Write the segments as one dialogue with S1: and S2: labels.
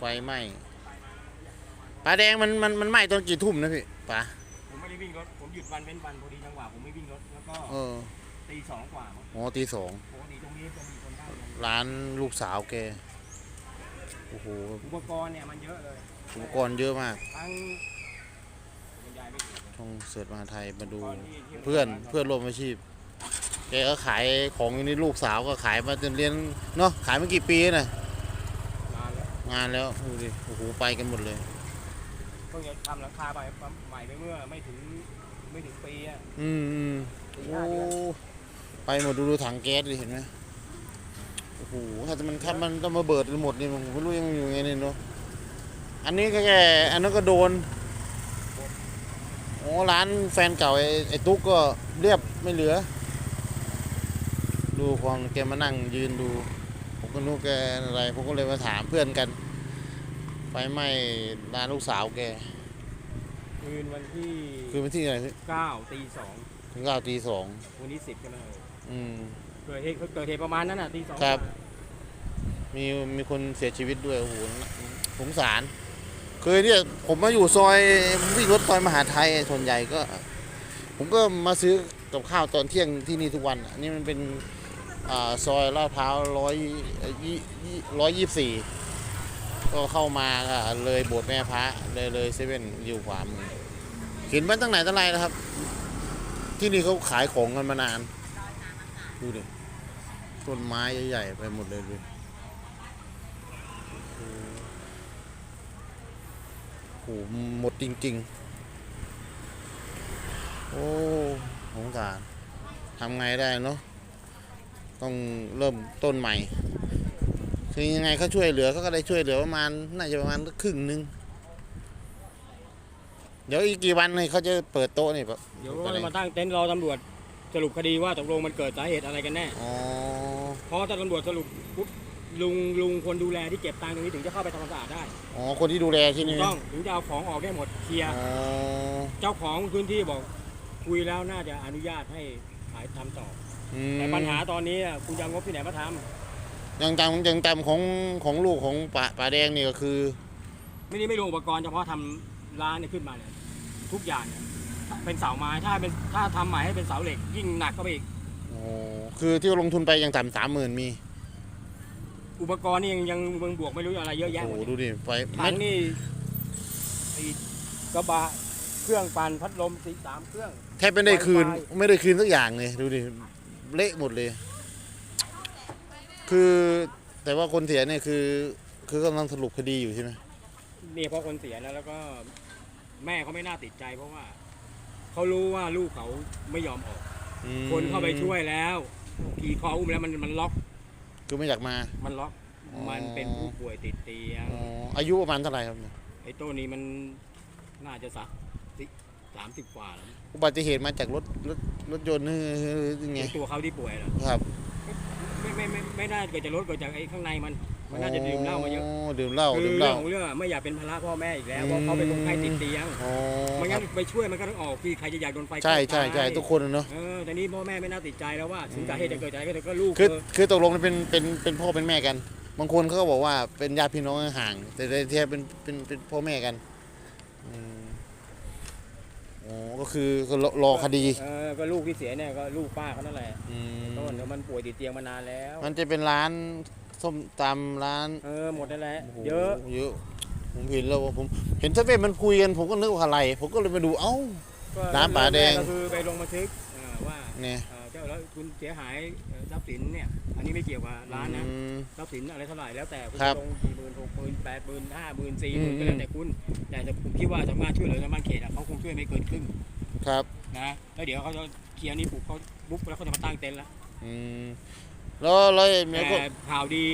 S1: ไฟไหม้ปลาแดงมันมันมันไหม้ตอนกี่ทุ่มนะพี่ปลา
S2: ผมไม่ได้วิ่งรถ ผมหยุดวันเว้นวันพอดีจังหวะผมไม่วิ่งรถ แล้วก็
S1: เออ
S2: ตีสองกว่ามั้ง
S1: อ๋อตีสอง
S2: ปกติตรงนี้จะมีคนเข้าลง
S1: ร้านลูกสาวแกโอ้โห
S2: อุปกรณ์เนี่ยมันเยอะเลย
S1: อุปกรณ์เยอะมาก
S2: ทั้งบรรยายไม่ถูก
S1: ช่องเสิร์ชมหาไทยมาดู
S2: อุปกรณ์ที่ที่
S1: เพื่อนเพื่อนร่วมอาชีพแกก็ขายของอยู่นี่ลูกสาวก็ขายมาจนเรียนเนาะขายมากี่ปีนะ
S2: นานแล้ว
S1: งานแล้วดูดิโอ้โหไปกันหมดเลย
S2: เพิ่งจะทำหลังคาไปใหม่ไปเมื่อไม่ถึงไม่ถึงปีอะ
S1: อืมอืม
S2: ปี
S1: โอ้
S2: ห้าเดือน
S1: ไปหมดดูดูถังแก๊สดิเห็นไหมโอ้โหถ้ามันถ้ามันต้องมาเบิดหมดนี่ผมไม่รู้ยังอยู่ไงเนี่ยเนาะอันนี้ก็แค่อันนั้นก็โดนโอ้ร้านแฟนเก่าไอ้ไอ้ตุ๊กก็เรียบไม่เหลือ ดูพอแกมานั่งยืนดูผม ก็นึกแกอะไรผมก็เลยมาถามเพื่อนกัน ไฟไหม้ร้านลูกสาวแก
S2: คืนวันที่
S1: คือวันที่อะไรพี่
S2: เก้าตีสอง
S1: ถึงเก้าตีสอง
S2: วันนี้สิบใช่ไหมเออ
S1: อืม
S2: เกิดเหตุเกิดเหตุประมาณนั้นอะตีสอง
S1: ครับ มีมีคนเสียชีวิตด้วยโอ้โหสงสารเคยเนี่ยผมมาอยู่ซอยวิ่งรถซอยมหาไทยส่วนใหญ่ก็ ผมก็มาซื้อกับข้าวตอนเที่ยงที่นี่ทุกวันอันนี้มันเป็นอ่า ซอยลาดพร้าวร้อยยี่ร้อยยี่สี่ก็เข้ามาก็เลยโบสถ์แม่พระเลยเลยเซเว่นอยู่ขวามือเห็นมาตั้งไหนตั้งไรนะครับ ที่นี่เขาขายของกันมานาน ดูดิต้นไม้ใหญ่ๆไปหมดเลยดูโอ้โหหมดจริง ๆ โอ้สงสารทำไงได้เนาะ ต้องเริ่มต้นใหม่ คือยังไงเขาช่วยเหลือเขาก็ได้ช่วยเหลือประมาณน่าจะประมาณครึ่งหนึงเดี๋ยวอีกกี่วันนี่เขาจะเปิดโต๊ะนี่ปะ
S2: เดี๋ยวก็จะมาตั้งเต็นท์รอตำรวจสรุปคดีว่าตกลงมันเกิดสาเหตุอะไรกันแน่
S1: อ๋อ
S2: เพราะถ้าตำรวจสรุปปุ๊บลุงลุงคนดูแลที่เก็บตังค์ตรงนี้ถึงจะเข้าไปทำความสะอาดได้
S1: อ๋อ คนที่ดูแลที่
S2: ถู
S1: นี่
S2: กต้องถึงจะเอาของออกได้หมดเคลียร์
S1: อ๋อ
S2: เจ้าของพื้นที่บอกคุยแล้วน่าจะอนุญาตให้ขายทำต่อ
S1: อืม
S2: แต่ปัญหาตอนนี้อะคุณจะเอางบที่ไหนมาท
S1: ยังจำยังจำของของลูกของป่าป่าแดงนี่ก็คือำ
S2: ไม่ได้ไม่ลงอุปกรณ์เฉพาะทำร้านเนี่ยขึ้นมาเนี่ยทุกอย่างเนี่ยเป็นเสาไม้ถ้าเป็นถ้าทำใหม่ให้เป็นเสาเหล็ก ยิ่งหนักเข้าไปอีก
S1: โอ้คือที่ลงทุนไปยังต่ำสามหมื่นมี
S2: อุปกรณ์นี่ยังยังเมืองบวกไม่รู้อะไรเยอะแยะ
S1: โอ้
S2: หม
S1: โห
S2: ด
S1: ดูดิไฟ
S2: ถั
S1: ไม่
S2: งนี่ไอ้กระบะเครื่องปั่นพัดลมสีสามเครื่อง
S1: แทบไม่ได้คืน
S2: ไฟ
S1: ไม่ได้คืนสักอย่างเลยดูดิ เละหมดเลย คือแต่ว่าคนเสียเนี่ยคือ คือกำลังสรุปคดีอยู่ใช่ไหม
S2: นี่เพราะคนเสียนะแล้วก็แม่เขาไม่น่าติดใจ เพราะว่าเขารู้ว่าลูกเขาไม่ยอมออก
S1: อืม
S2: คนเข้าไปช่วยแล้วขี่คออุ้มแล้วมันมันล็อก
S1: คือไม่อยากมา
S2: มันล็อก
S1: อ๋อ
S2: มันเป็นผู้ป่วยติดเตียง
S1: อ๋ออายุประมาณเท่าไหร่ครับเนี่ย
S2: ไอ้ตัวนี้มันน่าจะสัก สามสิบกว่าแล้ว
S1: อุบัติเหตุมาจากรถรถรถยนต์นี่ยังไง
S2: ไอ้ตัวเขาที่ป่วยเหรอ
S1: ครับ
S2: ไม่ไม่ไม่ไม่น่าเกิดจากรถเกิดจากไอ้ข้างในมัน มันน่าจะดื่มเหล้ามาเยอะ
S1: ดื่มเหล้า
S2: คือ
S1: ดื่มเห
S2: เรื่อ
S1: ล้าง
S2: ของเรื่องอะไม่อยากเป็นภาระพ่อแม่อีกแล้ว
S1: อืม
S2: เพราะเขาเป็นคนไข้ติดเตียง
S1: อ๋อ
S2: ไม่
S1: ค
S2: งั้
S1: รั
S2: น
S1: บ
S2: ไปช่วยมันก็ต้องออกพี่ใครจะอยากโดนไฟ
S1: ใช่
S2: คลอก
S1: ใช่ใช่
S2: ตาย
S1: ทุกคนอะเนาะ
S2: เออแต่นี้พ่อแม่ไม่น่าติดใจแล้วว่าถึงสาเหตุจะเกิดจากอะไรก็เกิดก็ลูก
S1: คือ
S2: เออ
S1: คือตกลงเป็นเป็นเป็นพ่อเป็นแม่กัน บางคนเขาก็บอกว่าเป็นญาติพี่น้องห่าง แต่ในแท้เป็นเป็นเป็นพ่อแม่กันอืมอ๋อ ก็คือก็รอรอคดี
S2: เออก็ลูกที่เสียเนี่ยก็ลูกป้าเขานั่นแหละ
S1: อืม
S2: ต้นเดี๋ยวมันป่วยติดเตียงมานานแล้ว
S1: มันจะเป็นร้านส้มตำร้าน
S2: เออหมดนั่นแหละ
S1: โโห
S2: เยอะ
S1: เยอะ ผมเห็นแล้วผมเห็นเซเว่นมันคุยกันผมก็นึกว่าอะไร ผมก็เลยไปดูเอ้า
S2: ก็
S1: ร้านป่าแดง
S2: ก็คือไปลงบันทึกเอ่อว่า
S1: เนี่ย
S2: เอ่อเจ้าแล้วคุณเสียหายเอ่อทรัพย์สินเนี่ย อันนี้ไม่เกี่ยวกับร้านนะ
S1: อืม
S2: ทรัพย์สินอะไรเท่าไหร่แล้วแต่คุณ
S1: ครั
S2: จะ
S1: บ
S2: ลงกี่หมื่นหกหมื่นแปดหมื่นห้าหมื่นสี่หมื่น
S1: อืม
S2: ก็แล้วแต่คุณแต่ผมคิดว่าสำนักงานช่วยเหลือชาวบ้านเขตอะเขาคงช่วยไม่เกินครึ่ง
S1: ครับ
S2: นะแล้วเดี๋ยวเขาจะเคลียร์นี่ปุ๊บเขาบุ๊บแล้วเขาจะมาตั้งเต็นท์แล้ว
S1: อืมแล้วแล้วเมียก็
S2: แต่ข่าวดี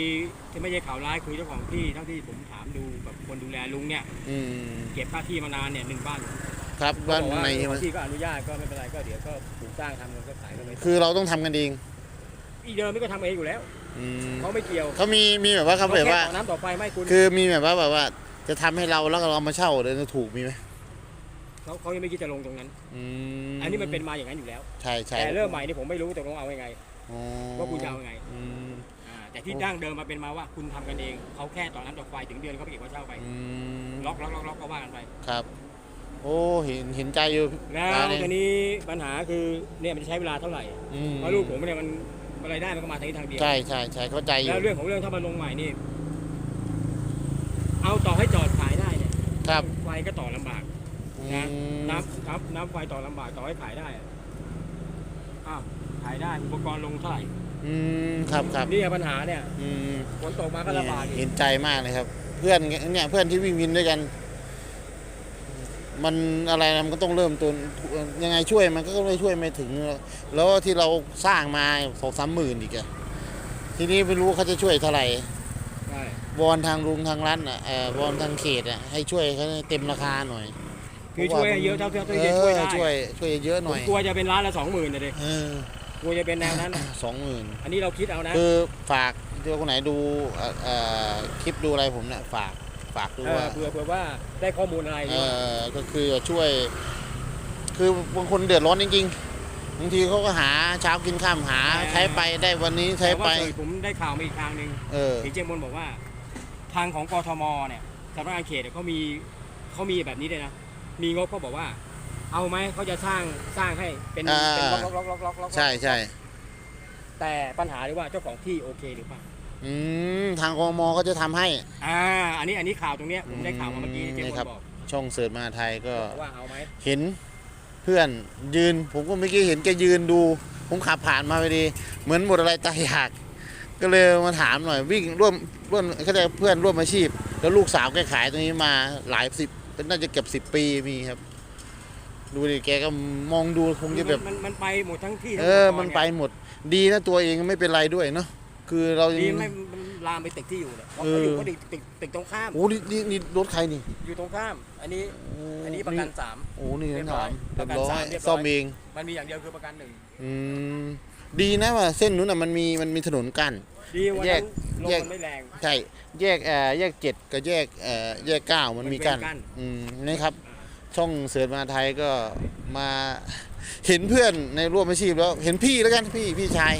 S2: ที่ไม่ใช่ข่าวร้ายคือเจ้าของที่เท่าที่ผมถามดูกับคนดูแลลุงเนี่ย
S1: อืม
S2: เก็บค่าที่มานานเนี่ยหนึ่งบ้าน
S1: ครับบ้าน
S2: เขบอกว่
S1: ในใช่ไหม
S2: ที่ก็อนุญาตก็ไม่เป็นไรก็เดี๋ยวก็ปลูกสร้างทำเงินก็ขายกันไป
S1: คือเราต้องทำกันเอง
S2: อีเดิมนี่ก็ทำเองอยู่แล้ว
S1: อืม
S2: เขาไม่เกี่ยว
S1: เขามีมีแบบว่าเขาแบบว่า
S2: แค่ต่อน้ำต่อไฟไม่คุณ
S1: คือมีแบบว่าแบบว่า จะทำให้เราแล้วก็เรามาเช่าเลยจะถูกมีไหม
S2: เขาเขายังไม่คิดจะลงตรงนั้น
S1: อืม
S2: อันนี้มันเป็นมาอย่างนั้นอยู่แล้ว
S1: ใช่ใช่
S2: แต่เริ่มใหม่นี่ผมไม่รู้ตกลงเอายังไง
S1: อ๋อ
S2: ว่าคุณจะเอายังไง
S1: อืม
S2: อ่าแต่แต่ที่ดั้งเดิมมาเป็นมาว่าคุณทำกันเองเขาแค่ต่อน้ำต่อไฟถึงเดือนเขาไปเก็บค่าเช่าไป
S1: อืม
S2: ล็อกล็อกล็อกล็อกก็ว่ากันไป
S1: ครับ โอ้เห็นเห็นใจอยู่
S2: แล้ว
S1: ร้าน
S2: ที
S1: นี้
S2: นี้ปัญหาคือเนี่ยมันจะใช้เวลาเท่าไหร่
S1: อืม
S2: เพราะลูกผมเนี่ยมันอะไรายได้มันก็มาทางนี้ทางเดียว
S1: ใช่ใช่ใช่เข้าใจอ
S2: แล้
S1: ยู่
S2: วเรื่องของเรื่องถ้ามาลงใหม่นี่เอาต่อให้จอดขายได้เนี่ย
S1: ครับ
S2: ไฟก็ต่อลำบาก นะ
S1: อืม
S2: น้ำน้ำน้ำไฟต่อลำบากต่อให้ขายได้อะอ้าวขายได้อุปกรณ์ลงเท่าไหร่
S1: อืมครับครับ
S2: นี่ปัญหาเนี่ย
S1: อืม
S2: ฝนตกมาก็ลำบากอี
S1: เห็
S2: ก
S1: นใจมากเลยครับ เพื่อนเนี่ยเพื่อนที่วิ่งวินด้วยกัน มันอะไรนะมันก็ต้องเริ่มต้นยังไงช่วยมันก็ไม่ช่วยไม่ถึง แล้วที่เราสร้างมาสองสามหมื่นอีกอะทีนี้ไม่รู้เขาจะช่วยเท่าไหร่
S2: ใช่
S1: วอนทางลุงทางรัฐอะเออวอนทางเขตอะให้ช่วยเขาให้เต็มราคาหน่อย
S2: คือช่วยเยอะเท่าที่
S1: เอ
S2: จะช่วยได้
S1: อช่วยช่วยเยอะหน่อย
S2: ผมกลัวจะเป็นร้านละสองหมื่นเลย
S1: เออก
S2: ลัวจะเป็นแนวนั้น
S1: สองหมื่น
S2: อันนี้เราคิดเอานะ
S1: คือฝากที่ว่าคนไหนดูเอ่อเอ่อคลิปดูอะไรผมเนี่ยฝากฝากดู
S2: เออ
S1: ว่า
S2: เผื่อเผื่อว่าได้ข้อมูลอะไร
S1: เออก็คือช่วย คือบางคนเดือดร้อนจริงๆบางทีเขาก็หาเช้ากินข้ามหาใช้ไปได้วันนี้ใช้
S2: แต่
S1: ไป
S2: ว่าเคยผมได้ข่าวมาอีกทางหนึ่ง
S1: เออ
S2: ถึงเจมบนบอกว่า ทางของกทมเนี่ยสำนักงานเขตเนี่ยเขามีเขามีแบบนี้ด้วยนะ มีงบเขาบอกว่า เอาไหมเขาจะสร้างสร้างให้เป็น
S1: อ่า
S2: เป็นล็อกล็อกล็อกล็อกล็อก
S1: ใช่ใช่
S2: แต่ปัญหาหรือว่าเจ้าของที่โอเคหรือเปล่า
S1: อืมทางกมก็จะทำให้
S2: อ่าอันนี้อันนี้ข่าวตรงเนี้ยผมได้ข่าวมาเมื่อกี้
S1: อืม
S2: เจม
S1: นี่
S2: บ
S1: ครับ
S2: นบอก
S1: ช่องเสิร์ชมาไทยก็
S2: ว่าเอาไหม
S1: เห็นเพื่อนยืน ผมก็เมื่อกี้เห็นแกยืนดู ผมขับผ่านมาพอดี เหมือนหมดอะไรตายอยาก ก็เลยมาถามหน่อยวิ่งร่วมร่วมเขาเรียกเพื่อนร่วมอาชีพ แล้วลูกสาวแกขายตรงนี้มาหลายสิบ เป็นน่าจะเกือบสิบปีมีครับ ดูดิแกก็มองดูคงจะแบบ
S2: มันมันไปหมดทั้งที่ทั้
S1: เองอ
S2: อุปกรณ์
S1: มันไปหมด ดีนะตัวเองไม่เป็นไรด้วยเนาะคือเรายัง
S2: ดีไม่มันลามไปตึกที่อยู่เนี่ยเพราะ
S1: เออ
S2: เขาอยู่ก็ตึกตึกตึกตรงข้าม
S1: โอ้นี่นี่นี่รถใครนี่
S2: อยู่ตรงข้าม อันนี้อันนี้ประกันสาม
S1: โอ้นี่
S2: เรี
S1: นั่
S2: ย
S1: น
S2: บร้
S1: ถา
S2: อย
S1: ม
S2: ป
S1: เรีย
S2: ระ
S1: บ
S2: กัน
S1: ร้อ
S2: สาม
S1: ย
S2: เรียบร้อย
S1: ซ่อมเอง
S2: มันมีอย่างเดียวคือประกันหนึ่ง
S1: อืม ดีนะว่าเส้นนู้นน่ะมันมีมันมีถนนกั้น
S2: ดีวัน
S1: แย
S2: นั้
S1: ก
S2: นลม
S1: แยก
S2: มันไม่แรง
S1: ใช่แยกเอ่อแยกเจ็ดกับแยกเอ่อแยกเก้ามันมีกั้น
S2: มันเป็นกั้น
S1: อืมนี่ครับ ช่องเสือมาไทยก็มาเห็นเพื่อนในร่วมอาชีพแล้วเห็นพี่แล้วกันพี่พี่ชาย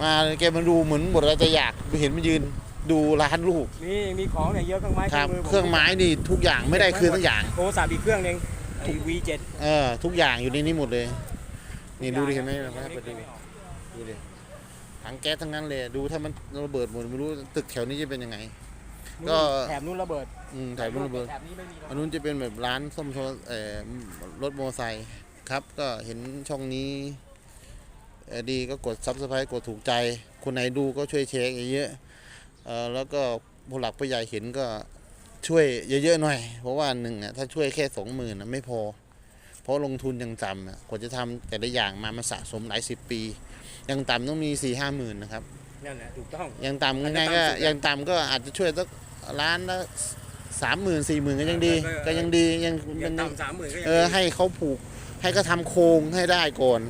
S1: มาแกมาดูเหมือนหมดอะไรจะอยากเห็นมันยืนดูร้านลูก
S2: มีมีของเนี่ยเยอะเครื่องไม้
S1: ครับ
S2: มืผม
S1: เครื่องไม้นี่ทุกอย่างไม่ได้คืนทุกอย่าง
S2: โทรศัพท์อีกเครื่องหนึงไอ้ V7
S1: เออทุกอย่างอยู่ในนี้หมดเลย นี่ดูดิเห็นไหมนะครับ
S2: ไม่
S1: ดูดิ
S2: ไม่ออก
S1: ดูดิถังแก๊สทั้งนั้นเลยดูถ้ามันระเบิดหมดไม่รู้ตึกแถวนี้จะเป็นยังไง ก็
S2: แถบนู้นระเบิด
S1: อืมถ่ายรูประเบิด
S2: แถบนี้ไม่มีระ
S1: อัน
S2: เบิด
S1: นู้นจะเป็นแบบร้านส้มโทรเอ่อรถมอเตอร์ไซค์ครับก็เห็นช่องนี้เอ่อดีก็กดซับสไครต์กดถูกใจ คนไหนดูก็ช่วยแชร์เยอะๆเอ่อแล้วก็ผู้หลักผู้ใหญ่เห็นก็ช่วยเยอะๆหน่อย เพราะว่าหนึ่งอะถ้าช่วยแค่สองหมื่นไม่พอ เพราะลงทุนยังต่ำอะกว่าจะทำแต่ละอย่างมามันสะสมหลายสิบปี ยังต่ำต้องมีสี่ห้าหมื่นนะครับ
S2: นั่นแหละถูกต้อง
S1: ยังต่ำ
S2: อาจจะ
S1: ง่ายๆก็
S2: ต่ำสุดอะ
S1: ยังต่ำก็อาจจะช่วยสักล้านละสามหมื่นสี่หมื่นก็ยังดี
S2: เออเออ
S1: ก็ยังดียัง
S2: อ
S1: ยั
S2: ย่าง
S1: ง
S2: ต่ำสามหมื่นก็ยัง
S1: เออ
S2: ดี
S1: ให้เขาผูก ให้เขาทำโครงให้ได้ก่อน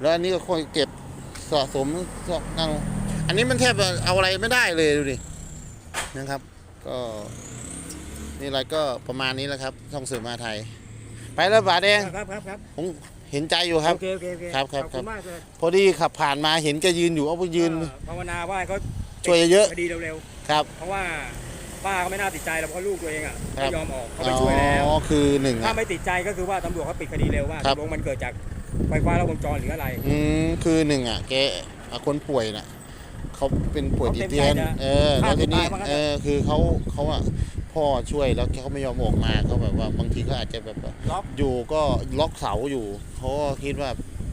S1: แล้วอันนี้ก็ค่อยเก็บสะสมสะนั่นอันนี้มันแทบจะเอาอะไรไม่ได้เลยดูดินะครับ ก็นี่อะไรก็ประมาณนี้แหละครับช่องสื่อมาไทย ไปแล้วบาทเอง
S2: ครับครับครับ
S1: ผม เห็นใจอยู่ครับ
S2: โอเคโอเคโอเค
S1: ครับครับ
S2: ขอบคุณมากเลย
S1: พอดีขับผ่านมาเห็นแกยืนอยู่เอาไปยืน
S2: เออภาวนาว่าให้เขา
S1: ช่วยเยอะ
S2: คดีเร็ว
S1: ครับ
S2: ๆ เพราะว่าป้าก็ไม่น่าติดใจหรอกเพราะลูกตัวเองอะ
S1: ครั
S2: ไม่
S1: บ
S2: ยอมออกเขาไปช่วยแล้ว
S1: อ๋อคือหนึ่ง
S2: ถ้า
S1: อะ
S2: ไม่ติดใจก็คือว่าตำรวจเขาปิดคดีเร็วว่า
S1: ครับ
S2: ตกลงมันเกิดจากไฟฟ้าลัดวงจรหรืออะไร
S1: อืมคือหนึ่งอะแกอะคนป่วยน่ะเขาเป็นป่วยติดเตียน
S2: เขาเต็มใจจะ
S1: เออ
S2: ฆ่า
S1: แล้วทีนี้
S2: ตัวตายว่างั้น
S1: เออคือเขาเขาอะ พ่อช่วยแล้วเขาไม่ยอมออกมาเขาแบบว่าบางทีก็อาจจะแบบว่า
S2: ล็อก
S1: อยู่ก็ล็อกเสาอยู่เขาก็คิดว่า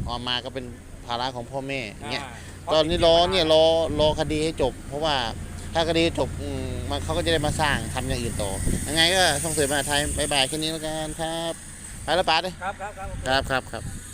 S1: ออกมาก็เป็นภาระของพ่อแม่อย่างเงี้ยาตอนนี้รอเนี่ยรอรอคดีให้จบ เพราะว่าถ้าคดีจบอืมมันเขาก็จะได้มาสร้างทำอย่างอื่นต่อยังไงก็ส่งเสริมมหาไทยบายบายแค่นี้แล้วกันครับไปแล้วป้าเลย
S2: ครับครับครับ
S1: ครับครับครับ